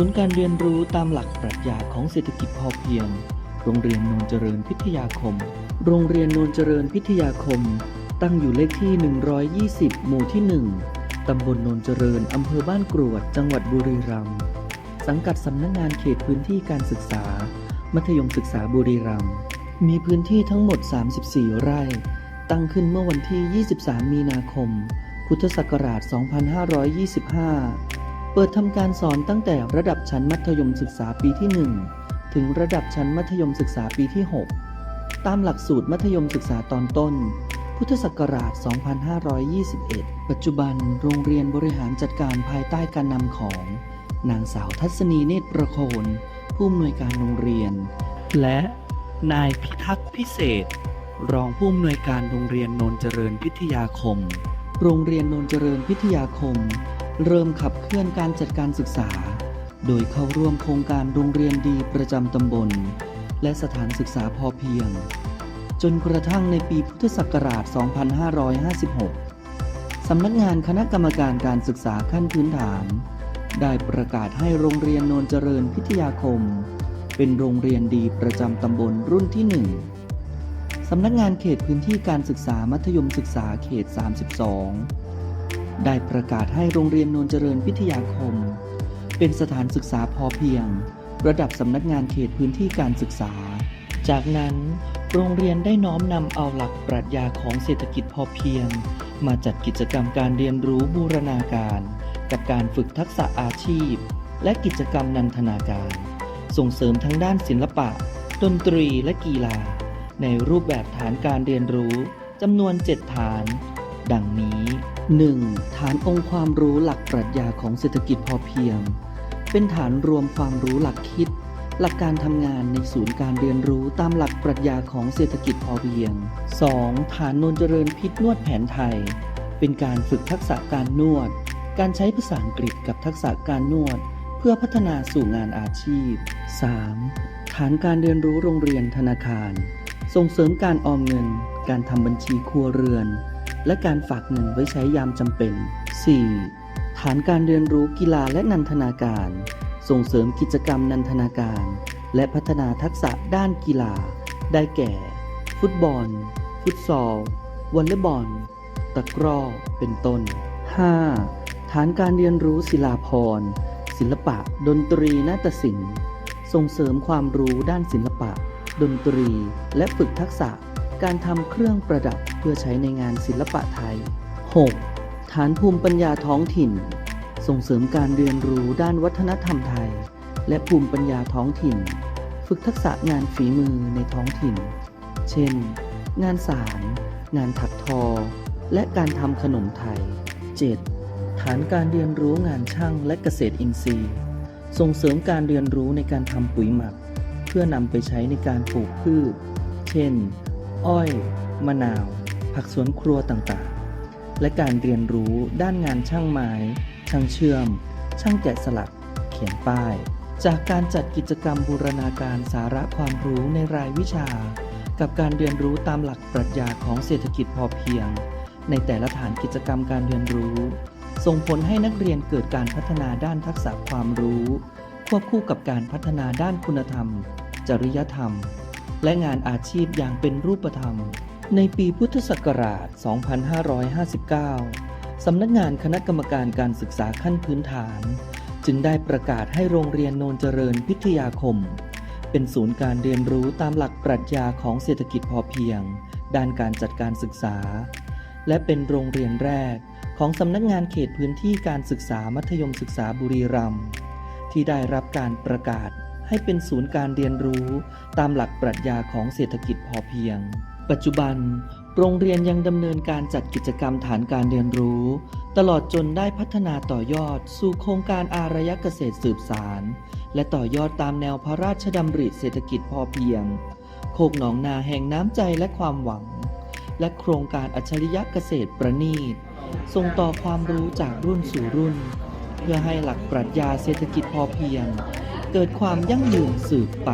ศูนย์การเรียนรู้ตามหลักปรัชญาของเศรษฐกิจพอเพียง โรงเรียนนนเจริญพิทยาคม โรงเรียนนนเจริญพิทยาคม ตั้งอยู่เลขที่ 120 หมู่ที่ 1 ตำบลนนเจริญ อำเภอบ้านกรวด จังหวัดบุรีรัมย์ สังกัดสำนักงงานเขตพื้นที่การศึกษา มัธยมศึกษาบุรีรัมย์ มีพื้นที่ทั้งหมด 34 ไร่ ตั้งขึ้นเมื่อวันที่ 23 มีนาคม พุทธศักราช 2525 เปิดทำการสอนตั้งแต่ระดับชั้นมัธยมศึกษาปีที่ 1 ถึงระดับชั้นมัธยมศึกษาปีที่ 6 ตามหลักสูตรมัธยมศึกษาตอนต้น พุทธศักราช 2521 ปัจจุบันโรงเรียนบริหารจัดการภายใต้การนำของ นางสาวทัศนีเนตรประโคน ผู้อำนวยการโรงเรียน และนายพิทักษ์พิเศษ รองผู้อำนวยการโรงเรียนโนนเจริญพิทยาคม โรงเรียนโนนเจริญพิทยาคม เริ่มขับเคลื่อนการจัดการศึกษา โดยเข้าร่วมโครงการโรงเรียนดีประจำตำบล และสถานศึกษาพอเพียง จนกระทั่งในปีพุทธศักราช 2556 สำนักงานคณะกรรมการการศึกษาขั้นพื้นฐาน ได้ประกาศให้โรงเรียนโนนเจริญพิทยาคม เป็นโรงเรียนดีประจำตำบลรุ่นที่ 1สำนักงานเขตพื้นที่การศึกษามัธยมศึกษาเขต 32 ได้ประกาศให้โรงเรียนโนนเจริญพิทยาคม เป็นสถานศึกษาพอเพียง ระดับสำนักงานเขตพื้นที่การศึกษา จากนั้นโรงเรียนได้น้อมนำเอาหลักปรัชญาของเศรษฐกิจพอเพียง มาจัดกิจกรรมการเรียนรู้บูรณาการ กับการฝึกทักษะอาชีพ และกิจกรรมนันทนาการ ส่งเสริมทั้งด้านศิลปะ ดนตรีและกีฬา ในรูปแบบฐานการเรียนรู้จำนวน 7 ฐาน ดังนี้ 1. ฐานองค์ความรู้หลักปรัชญาของเศรษฐกิจพอเพียง เป็นฐานรวมความรู้หลักคิด หลักการทำงานในศูนย์การเรียนรู้ตามหลักปรัชญาของเศรษฐกิจพอเพียง 2. ฐานนนเจริญพิษนวดแผนไทย เป็นการฝึกทักษะการนวด การใช้ภาษาอังกฤษกับทักษะการนวด เพื่อพัฒนาสู่งานอาชีพ 3. ฐานการเรียนรู้โรงเรียนธนาคาร ส่งเสริมการออมเงิน การทำบัญชีครัวเรือน และการฝากเงินไว้ใช้ยามจำเป็น 4. ฐานการเรียนรู้กีฬาและนันทนาการ ส่งเสริมกิจกรรมนันทนาการ และพัฒนาทักษะด้านกีฬา ได้แก่ ฟุตบอล ฟุตซอลวอลเลย์บอล ตะกร้อ เป็นต้น 5. ฐานการเรียนรู้ศิลาพรณ์ศิลปะ ดนตรีนาฏศิลป์ ส่งเสริมความรู้ด้านศิลปะ ดนตรี และฝึกทักษะ การทำเครื่องประดับ เพื่อใช้ในงานศิลปะไทย 6. ฐานภูมิปัญญาท้องถิ่น ส่งเสริมการเรียนรู้ด้านวัฒนธรรมไทย และภูมิปัญญาท้องถิ่น ฝึกทักษะงานฝีมือในท้องถิ่น เช่น งานสาร งานถักทอ และการทำขนมไทย 7. ฐานการเรียนรู้งานช่างและเกษตรอินทรีย์ ส่งเสริมการเรียนรู้ในการทำปุ๋ยหมัก เพื่อนำไปใช้ในการปลูกพืช เช่น อ้อย มะนาว ผักสวนครัวต่างๆ และการเรียนรู้ด้านงานช่างไม้ ช่างเชื่อม ช่างแกะสลัก เขียนป้าย จากการจัดกิจกรรมบูรณาการสาระความรู้ในรายวิชา กับการเรียนรู้ตามหลักปรัชญาของเศรษฐกิจพอเพียง ในแต่ละฐานกิจกรรมการเรียนรู้ ส่งผลให้นักเรียนเกิดการพัฒนาด้านทักษะความรู้ ควบคู่กับการพัฒนาด้านคุณธรรม จริยธรรม และงานอาชีพอย่างเป็นรูปธรรม ในปีพุทธศักราช 2559 สำนักงานคณะกรรมการการศึกษาขั้นพื้นฐาน จึงได้ประกาศให้โรงเรียนโนนเจริญพิทยาคม เป็นศูนย์การเรียนรู้ตามหลักปรัชญาของเศรษฐกิจพอเพียง ด้านการจัดการศึกษา และเป็นโรงเรียนแรกของสำนักงานเขตพื้นที่การศึกษามัธยมศึกษาบุรีรัมย์ที่ได้รับการประกาศให้เป็นศูนย์การเรียนรู้ตามหลักปรัชญาของเศรษฐกิจพอเพียง ปัจจุบัน โรงเรียนยังดำเนินการจัดกิจกรรมฐานการเรียนรู้ ตลอดจนได้พัฒนาต่อยอดสู่โครงการอารยเกษตรสืบสาร และต่อยอดตามแนวพระราชดำริเศรษฐกิจพอเพียง โคกหนองนาแห่งน้ำใจและความหวัง และโครงการอัจฉริยะเกษตรประณีตส่งต่อความรู้จากรุ่นสู่รุ่น เพื่อให้หลักปรัชญาเศรษฐกิจพอเพียง เกิดความยั่งยืนสืบไป